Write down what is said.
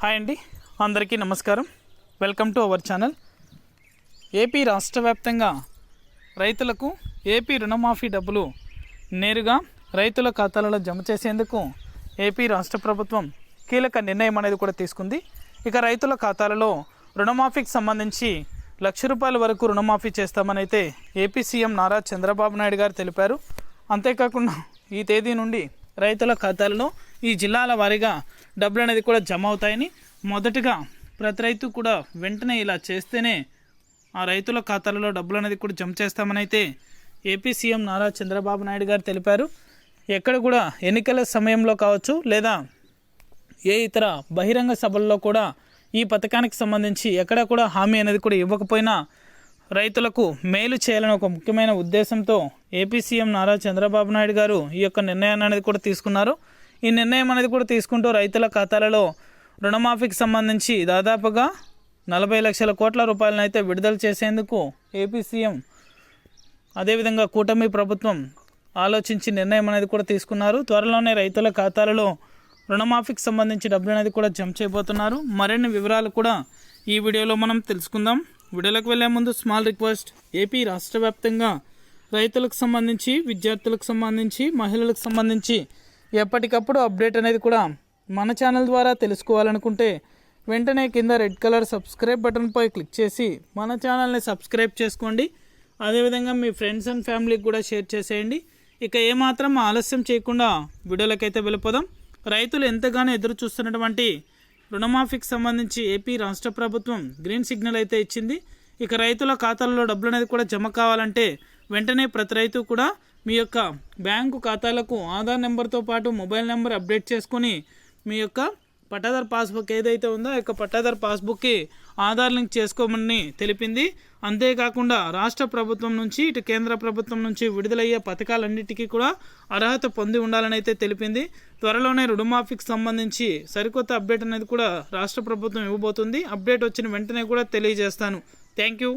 Hi అండి. అందరికీ నమస్కారం. Welcome to our channel. AP రాష్ట్ర వ్యాప్తంగా రైతులకు ఏపీ రుణమాఫీ డబ్బులు నేరుగా రైతుల ఖాతాలలో జమ చేసేందుకు ఏపీ రాష్ట్ర ప్రభుత్వం కీలక నిర్ణయం అనేది కూడా తీసుకుంది. ఇక రైతుల ఖాతాలలో రుణమాఫీకి సంబంధించి లక్ష రూపాయల వరకు రుణమాఫీ చేస్తామని అయితే ఏపీ సీఎం నారా చంద్రబాబు నాయుడు గారు తెలిపారు. అంతేకాకుండా ఈ తేదీ నుండి రైతుల ఖాతాలలో ఈ జిల్లాల వారీగా డబ్బులు అనేది కూడా జమ అవుతాయని మొదటగా ప్రతి రైతు కూడా వెంటనే ఇలా చేస్తేనే ఆ రైతుల ఖాతాలలో డబ్బులు అనేది కూడా జమ చేస్తామని అయితే ఏపీ సీఎం నారా చంద్రబాబు నాయుడు గారు తెలిపారు. ఎక్కడ కూడా ఎన్నికల సమయంలో కావచ్చు లేదా ఏ ఇతర బహిరంగ సభల్లో కూడా ఈ పథకానికి సంబంధించి ఎక్కడ కూడా హామీ అనేది కూడా ఇవ్వకపోయినా రైతులకు మేలు చేయాలని ఒక ముఖ్యమైన ఉద్దేశంతో ఏపీ సీఎం నారా చంద్రబాబు నాయుడు గారు ఈ యొక్క నిర్ణయాన్ని అనేది కూడా తీసుకున్నారు. ఈ నిర్ణయం అనేది కూడా తీసుకుంటూ రైతుల ఖాతాలలో రుణమాఫీకి సంబంధించి దాదాపుగా నలభై లక్షల కోట్ల రూపాయలను అయితే విడుదల చేసేందుకు ఏపీ సీఎం అదేవిధంగా కూటమి ప్రభుత్వం ఆలోచించి నిర్ణయం అనేది కూడా తీసుకున్నారు. త్వరలోనే రైతుల ఖాతాలలో రుణమాఫీకి సంబంధించి డబ్బులు అనేది కూడా జమ చేయబోతున్నారు. మరిన్ని వివరాలు కూడా ఈ వీడియోలో మనం తెలుసుకుందాం. వీడియోలోకి వెళ్ళే ముందు స్మాల్ రిక్వెస్ట్. ఏపీ రాష్ట్ర వ్యాప్తంగా రైతులకు సంబంధించి విద్యార్థులకు సంబంధించి మహిళలకు సంబంధించి ఎప్పటికప్పుడు అప్డేట్ అనేది కూడా మన ఛానల్ ద్వారా తెలుసుకోవాలనుకుంటే వెంటనే కింద రెడ్ కలర్ సబ్స్క్రైబ్ బటన్పై క్లిక్ చేసి మన ఛానల్ని సబ్స్క్రైబ్ చేసుకోండి. అదేవిధంగా మీ ఫ్రెండ్స్ అండ్ ఫ్యామిలీకి కూడా షేర్ చేసేయండి. ఇక ఏమాత్రం ఆలస్యం చేయకుండా వీడియోలకైతే వెళ్ళిపోదాం. రైతులు ఎంతగానో ఎదురు చూస్తున్నటువంటి రుణమాఫీకి సంబంధించి ఏపీ రాష్ట్ర ప్రభుత్వం గ్రీన్ సిగ్నల్ అయితే ఇచ్చింది. ఇక రైతుల ఖాతాల్లో డబ్బులు అనేది కూడా జమ కావాలంటే వెంటనే ప్రతి రైతు కూడా మీ యొక్క బ్యాంకు ఖాతాలకు ఆధార్ నెంబర్తో పాటు మొబైల్ నెంబర్ అప్డేట్ చేసుకొని మీ యొక్క పట్టాదార్ పాస్బుక్ ఏదైతే ఉందో ఆ యొక్క పట్టాదార్ పాస్బుక్కి ఆధార్ లింక్ చేసుకోమని తెలిపింది. అంతేకాకుండా రాష్ట్ర ప్రభుత్వం నుంచి ఇటు కేంద్ర ప్రభుత్వం నుంచి విడుదలయ్యే పథకాలన్నిటికీ కూడా అర్హత పొంది ఉండాలని అయితే తెలిపింది. త్వరలోనే రుణమాఫీకి సంబంధించి సరికొత్త అప్డేట్ అనేది కూడా రాష్ట్ర ప్రభుత్వం ఇవ్వబోతుంది. అప్డేట్ వచ్చిన వెంటనే కూడా తెలియజేస్తాను. Thank you.